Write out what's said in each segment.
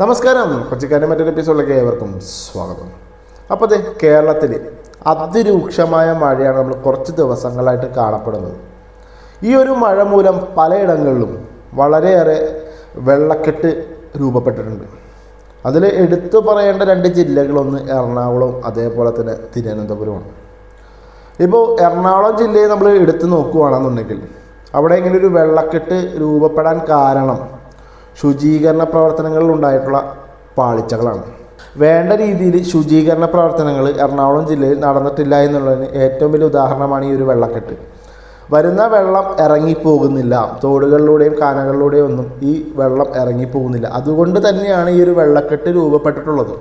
നമസ്കാരം. കൊച്ചിക്കാരന്റെ മറ്റൊരു എപ്പിസോഡിലേക്ക് ഏവർക്കും സ്വാഗതം. അപ്പോൾ അതെ കേരളത്തിൽ അതിരൂക്ഷമായ മഴയാണ് നമ്മൾ കുറച്ച് ദിവസങ്ങളായിട്ട് കാണപ്പെടുന്നത്. ഈ ഒരു മഴ മൂലം പലയിടങ്ങളിലും വളരെയേറെ വെള്ളക്കെട്ട് രൂപപ്പെട്ടിട്ടുണ്ട്. അതിൽ എടുത്തു പറയേണ്ട രണ്ട് ജില്ലകളൊന്ന് എറണാകുളവും അതേപോലെ തന്നെ തിരുവനന്തപുരമാണ്. ഇപ്പോൾ എറണാകുളം ജില്ലയെ നമ്മൾ എടുത്തു നോക്കുകയാണെന്നുണ്ടെങ്കിൽ അവിടെ ഇങ്ങനെ ഒരു വെള്ളക്കെട്ട് രൂപപ്പെടാൻ കാരണം ശുചീകരണ പ്രവർത്തനങ്ങളിൽ ഉണ്ടായിട്ടുള്ള പാളിച്ചകളാണ്. വേണ്ട രീതിയിൽ ശുചീകരണ പ്രവർത്തനങ്ങൾ എറണാകുളം ജില്ലയിൽ നടന്നിട്ടില്ല എന്നുള്ളതിന് ഏറ്റവും വലിയ ഉദാഹരണമാണ് ഈ ഒരു വെള്ളക്കെട്ട്. വരുന്ന വെള്ളം ഇറങ്ങിപ്പോകുന്നില്ല. തോടുകളിലൂടെയും കാനകളിലൂടെയും ഒന്നും ഈ വെള്ളം ഇറങ്ങിപ്പോകുന്നില്ല. അതുകൊണ്ട് തന്നെയാണ് ഈ ഒരു വെള്ളക്കെട്ട് രൂപപ്പെട്ടിട്ടുള്ളത്.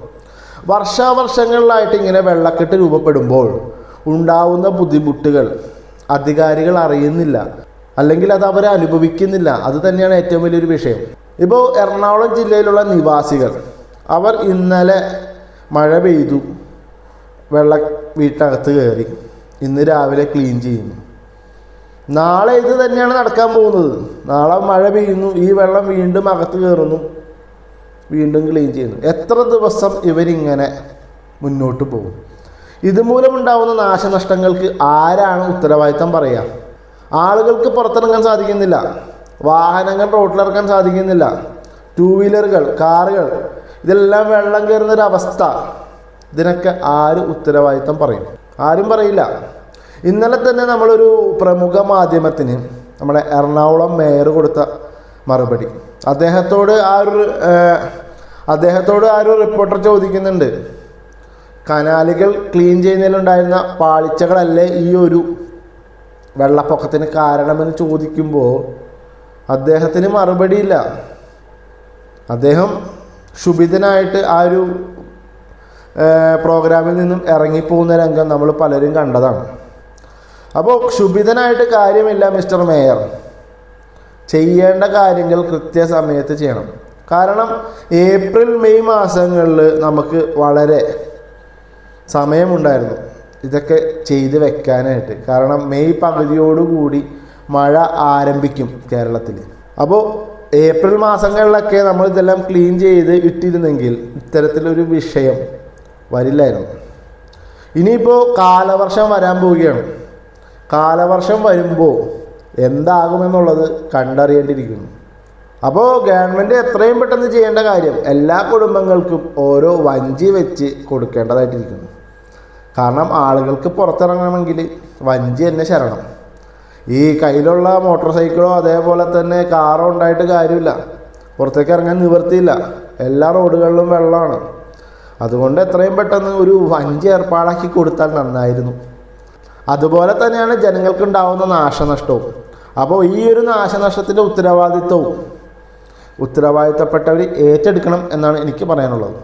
വർഷാവർഷങ്ങളിലായിട്ട് ഇങ്ങനെ വെള്ളക്കെട്ട് രൂപപ്പെടുമ്പോൾ ഉണ്ടാവുന്ന ബുദ്ധിമുട്ടുകൾ അധികാരികൾ അറിയുന്നില്ല. അല്ലെങ്കിൽ അത് അവർ അനുഭവിക്കുന്നില്ല അത് തന്നെയാണ് ഏറ്റവും വലിയൊരു വിഷയം. ഇപ്പോൾ എറണാകുളം ജില്ലയിലുള്ള നിവാസികൾ അവർ ഇന്നലെ മഴ പെയ്തു. വെള്ളം വീട്ടകത്ത് കയറി. ഇന്ന് രാവിലെ ക്ലീൻ ചെയ്യുന്നു. നാളെ ഇത് തന്നെയാണ് നടക്കാൻ പോകുന്നത്. നാളെ മഴ പെയ്യുന്നു. ഈ വെള്ളം വീണ്ടും അകത്ത് കയറുന്നു. വീണ്ടും ക്ലീൻ ചെയ്യുന്നു. എത്ര ദിവസം ഇവരിങ്ങനെ മുന്നോട്ട് പോകും? ഇതുമൂലമുണ്ടാവുന്ന നാശനഷ്ടങ്ങൾക്ക് ആരാണ് ഉത്തരവാദിത്തം പറയുക? ആളുകൾക്ക് പുറത്തിറങ്ങാൻ സാധിക്കുന്നില്ല. വാഹനങ്ങൾ റോഡിലിറക്കാൻ സാധിക്കുന്നില്ല. ടൂ വീലറുകൾ കാറുകൾ ഇതെല്ലാം വെള്ളം കയറുന്നൊരവസ്ഥ ഇതിനൊക്കെ ആര് ഉത്തരവാദിത്തം പറയും? ആരും പറയില്ല. ഇന്നലെ തന്നെ നമ്മളൊരു പ്രമുഖ മാധ്യമത്തിന് നമ്മുടെ എറണാകുളം മേയർ കൊടുത്ത മറുപടി. അദ്ദേഹത്തോട് ആ ഒരു അദ്ദേഹത്തോട് ആ ഒരു റിപ്പോർട്ടർ ചോദിക്കുന്നുണ്ട്. കനാലുകൾ ക്ലീൻ ചെയ്യുന്നതിലുണ്ടായിരുന്ന പാളിച്ചകളല്ലേ ഈ ഒരു വെള്ളപ്പൊക്കത്തിന് കാരണമെന്ന് ചോദിക്കുമ്പോൾ അദ്ദേഹത്തിന് മറുപടിയില്ല. അദ്ദേഹം ക്ഷുഭിതനായിട്ട് ആ ഒരു പ്രോഗ്രാമിൽ നിന്നും ഇറങ്ങിപ്പോകുന്ന രംഗം നമ്മൾ പലരും കണ്ടതാണ്. അപ്പോൾ ക്ഷുഭിതനായിട്ട് കാര്യമില്ല മിസ്റ്റർ മേയർ. ചെയ്യേണ്ട കാര്യങ്ങൾ കൃത്യസമയത്ത് ചെയ്യണം. കാരണം ഏപ്രിൽ മെയ് മാസങ്ങളിൽ നമുക്ക് വളരെ സമയമുണ്ടായിരുന്നു. ഇതൊക്കെ ചെയ്ത് വെക്കാനായിട്ട്. കാരണം മെയ് പകുതിയോടുകൂടി മഴ ആരംഭിക്കും കേരളത്തിൽ അപ്പോൾ ഏപ്രിൽ മാസങ്ങളിലൊക്കെ നമ്മൾ ഇതെല്ലാം ക്ലീൻ ചെയ്ത് ഇട്ടിരുന്നെങ്കിൽ ഇത്തരത്തിലൊരു വിഷയം വരില്ലായിരുന്നു. ഇനിയിപ്പോൾ കാലവർഷം വരാൻ പോവുകയാണ്. കാലവർഷം വരുമ്പോൾ എന്താകുമെന്നുള്ളത് കണ്ടറിയേണ്ടിയിരിക്കുന്നു. അപ്പോൾ ഗവൺമെന്റ് എത്രയും പെട്ടെന്ന് ചെയ്യേണ്ട കാര്യം എല്ലാ കുടുംബങ്ങൾക്കും ഓരോ വഞ്ചി വെച്ച് കൊടുക്കേണ്ടതായിട്ടിരിക്കുന്നു. കാരണം ആളുകൾക്ക് പുറത്തിറങ്ങണമെങ്കിൽ വഞ്ചി തന്നെ ശരണം. ഈ കയ്യിലുള്ള മോട്ടോർ സൈക്കിളോ അതേപോലെ തന്നെ കാറോ ഉണ്ടായിട്ട് കാര്യമില്ല. പുറത്തേക്ക് ഇറങ്ങാൻ നിവർത്തിയില്ല എല്ലാ റോഡുകളിലും വെള്ളമാണ്. അതുകൊണ്ട് എത്രയും പെട്ടെന്ന് ഒരു വഞ്ചി ഏർപ്പാടാക്കി കൊടുത്താൽ നന്നായിരുന്നു. അതുപോലെ തന്നെയാണ് ജനങ്ങൾക്ക് ഉണ്ടാവുന്ന നാശനഷ്ടവും. അപ്പോൾ ഈ ഒരു നാശനഷ്ടത്തിന്റെ ഉത്തരവാദിത്വവും ഉത്തരവാദിത്തപ്പെട്ടവർ ഏറ്റെടുക്കണം എന്നാണ് എനിക്ക് പറയാനുള്ളത്.